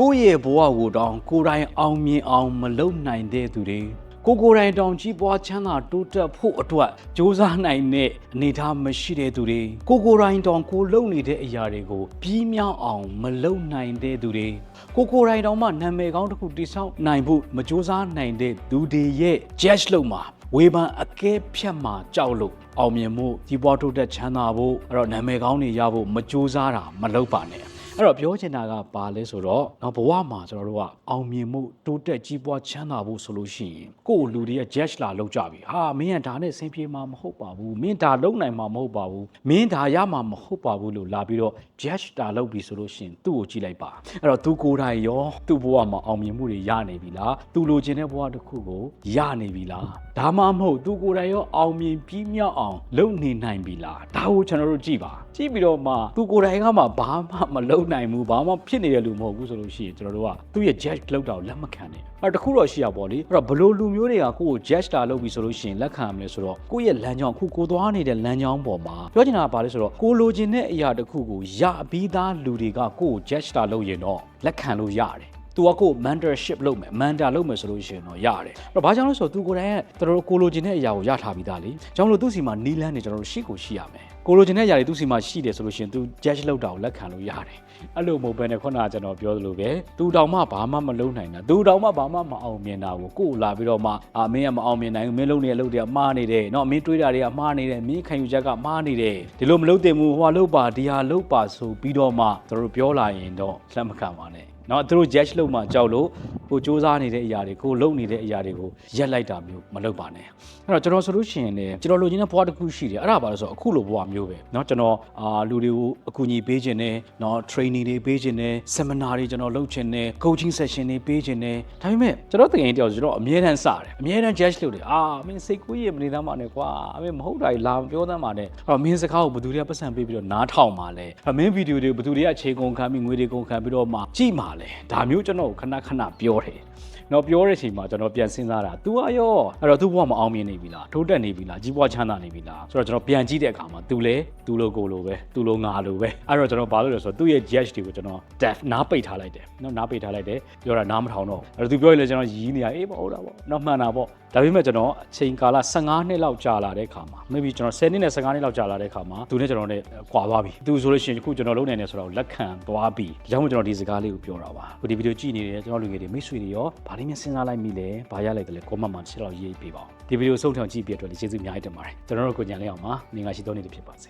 ကိုယ့်ရဲ့ဘဝကိုတောင်ကိုယ်တိုင်အောင်မြင်အောင်မလုပ်နိုင်တဲ့သူတွေကိုကိုယ်တိုင်တောင်ကြီးပွားချမ်းသာတိုးတက်ဖို့အတွက်စ조사နိုင်တဲ့အနေအထားမရှိတဲ့သူတွေကိုကိုယ်တိုင်တောင်ကိုလုပ်နေတဲ့အရာတွေကိုပြီးမြောက်အောင်မလုပ်နိုင်တဲ့သူတွေကိုကိုယ်တိုင်တောင်မှနာမည်ကောင်းတစ်ခုတိဆောက်နိုင်ဖို့မစ조사နိုင်တဲ့သူတွေရဲ့ judge လို့မှာ ဝေဖန်အကဲဖြတ်မှာကြောက်လို့အောင်မြင်မှုကြီးပွားတိုးတက်ချမ်းသာဖို့အဲ့တော့နာမည်ကောင်းတွေရဖို့မကြိုးစားတာမလုပ်ပါနဲ့ အဲ့တော့ပြောချင်တာကဘာလဲဆိုတော့တော့ဘဝမှာကျွန်တော်တို့ကအောင်မြင်မှုတိုးတက်ကြီးပွားချမ်းသာဖို့ဆိုလို့ရှိရင်ကိုယ့်လူတွေက judge လာလောက်ကြပြီဟာမင်းကဒါနဲ့ဆင်ပြေမှာမဟုတ်ပါဘူးမင်းဒါလုံနိုင်မှာမဟုတ်ပါဘူးမင်းဒါရမှာမဟုတ်ပါဘူးလို့လာပြီးတော့ judge တာလုပ်ပြီဆိုလို့ရှိရင်သူ့ကိုကြည့်လိုက်ပါအဲ့တော့သူကိုယ်တိုင်ရောသူ့ဘဝမှာအောင်မြင်မှုတွေရနေပြီလားသူလိုချင်တဲ့ဘဝတစ်ခုကိုရနေပြီလားဒါမှမဟုတ်သူကိုယ်တိုင်ရောအောင်မြင်ပြီးမြောက်အောင်လုပ်နေနိုင်ပြီလားဒါကိုကျွန်တော်တို့ကြည့်ပါကြည့်ပြီးတော့မှသူကိုယ်တိုင်ကမှဘာမှမလုပ်နိုင်ဘူးဘာမှဖြစ်နေတဲ့လူမဟုတ်ဘူးဆိုလို့ရှိရင်ကျွန်တော်တို့ကသူ့ရဲ့ judge လောက်တာကိုလက်မခံနဲ့အဲ့တော့တစ်ခုတော့ရှိရပါလိအဲ့တော့ဘလို့လူမျိုးတွေကကိုယ့်ကို judge တာလုပ်ပြီဆိုလို့ရှိရင်လက်ခံရမလဲဆိုတော့ကိုယ့်ရဲ့လမ်းကြောင်းအခုကိုသွားနေတဲ့လမ်းကြောင်းပေါ်မှာပြောချင်တာကဘာလဲဆိုတော့ကိုလိုချင်တဲ့အရာတစ်ခုကိုရပြီးသားလူတွေကကိုယ့်ကို judge တာလုပ်ရင်တော့လက်ခံလို့ရတယ်သူကကို mentorship လုပ်မယ် mentor လုပ်မယ်ဆိုလို့ရှိရင်တော့ရတယ်အဲ့တော့ဘာကြောင့်လဲဆိုတော့သူကိုယ်တိုင်ကတော်တော်ကိုလိုချင်တဲ့အရာကိုရထားပြီးသားလေကျွန်တော်တို့သူ့စီမှာနီးလန်းနေကျွန်တော်တို့ရှိကိုရှိရမယ် ကိုလိုချင်တဲ့အရာတွေသူ့စီမှာရှိတယ်ဆိုလို့ရှိရင်သူ judge လုပ်တာကိုလက်ခံလို့ရတယ်အဲ့လိုမဟုတ်ဘဲနဲ့ခုနကကျွန်တော်ပြောသလိုပဲသူတောင်မှဘာမှမလုပ်နိုင်တာသူတောင်မှဘာမှမအောင်မြင်တာကိုကိုယ်လာပြီးတော့မှအာမင်းကမအောင်မြင်နိုင်ဘူးမင်းလုပ်နေတဲ့လုပ်တွေကမှားနေတယ်เนาะမင်းတွေးတာတွေကမှားနေတယ်မင်းခံယူချက်ကမှားနေတယ်ဒီလိုမလုပ်သင့်ဘူးဟိုကလုပ်ပါဒီဟာလုပ်ပါဆိုပြီးတော့မှတို့တို့ပြောလာရင်တော့လက်မခံပါနဲ့เนาะသူတို့ judge လုပ်မှကြောက်လို့ ကိုစူးစမ်းနေတဲ့အရာတွေကိုလုပ်နေတဲ့အရာတွေကိုရက်လိုက်တာမျိုးမလုပ်ပါနဲ့အဲ့တော့ကျွန်တော်ဆိုလို့ရှိရင်လည်းကျွန်တော်လိုချင်တဲ့ဘဝတစ်ခုရှိတယ်အဲ့ဒါပါလို့ဆိုတော့အခုလိုဘဝမျိုးပဲเนาะကျွန်တော်အာလူတွေကိုအကူအညီပေးခြင်းနဲ့เนาะ training တွေပေးခြင်းနဲ့ seminar တွေကျွန်တော်လုပ်ခြင်းနဲ့ coaching session တွေပေးခြင်းနဲ့ဒါပေမဲ့ကျွန်တော်တကယ်တယောက်ကျွန်တော်အမြဲတမ်းစတယ်အမြဲတမ်း judge လုပ်တယ်အာမင်းစိတ်ကူးရမနေသားမှနဲ့ကွာအမင်းမဟုတ်တာကြီးလာမပြောသမ်းပါနဲ့အဲ့တော့မင်းစကားကိုဘယ်သူတွေကပတ်စံပေးပြီးတော့နားထောင်ပါလဲအဲ့မင်းဗီဒီယိုတွေကိုဘယ်သူတွေကအခြေကုန်ခံပြီးငွေတွေကုန်ခံပြီးတော့မှကြည့်ပါလဲဒါမျိုးကျွန်တော်ကိုခဏခဏပြော တယ် တော့ပြောတဲ့အချိန်မှာကျွန်တော်ပြန်စဉ်းစားတာ तू อ่ะရောအဲ့တော့ तू ဘဝမအောင်မြင်နေပြီလားထိုးတက်နေပြီလားကြီးပွားချမ်းသာနေပြီလားဆိုတော့ကျွန်တော်ပြန်ကြည့်တဲ့အခါမှာ तू လဲ तू လိုကိုလိုပဲ तू လိုငါလိုပဲအဲ့တော့ကျွန်တော်ဘာလို့လဲဆိုတော့သူ့ရဲ့ judge တွေကိုကျွန်တော် deaf နားပိတ်ထားလိုက်တယ်နော်နားပိတ်ထားလိုက်တယ်ပြောတာနားမထောင်တော့ဘူးအဲ့တော့ तू ပြောရင်လည်းကျွန်တော်ရီးနေရအေးမဟုတ်တာပေါ့နော်မှန်တာပေါ့ဒါပေမဲ့ကျွန်တော်အချိန်ကာလ15နှစ်လောက်ကြာလာတဲ့အခါမှာ maybe ကျွန်တော်10နှစ်နဲ့15နှစ်လောက်ကြာလာတဲ့အခါမှာသူနဲ့ကျွန်တော်နဲ့ကွာသွားပြီသူဆိုလို့ရှိရင်အခုကျွန်တော်လုံးနေတယ်ဆိုတော့လက်ခံသွားပြီဒါကြောင့်မို့ကျွန်တော်ဒီစကားလေးကိုပြောတာပါအခုဒီဗီဒီယိုကြည့်နေတယ်ကျွန်တော်လူငယ်တွေမိတ်ဆွေတွေရော ဗာလေးများစဉ်းစားလိုက်မိလဲဘာရလိုက်တယ်လဲ comment မှာချက်တော့ရေးပေးပါဦးဒီဗီဒီယိုဆုံးထောင်ကြည့်ပြတဲ့အတွက်ကျေးဇူးအများကြီးတင်ပါတယ်ကျွန်တော်တို့ကိုညံလေးအောင်ပါနေငါရှိသောနေ့တွေဖြစ်ပါစေ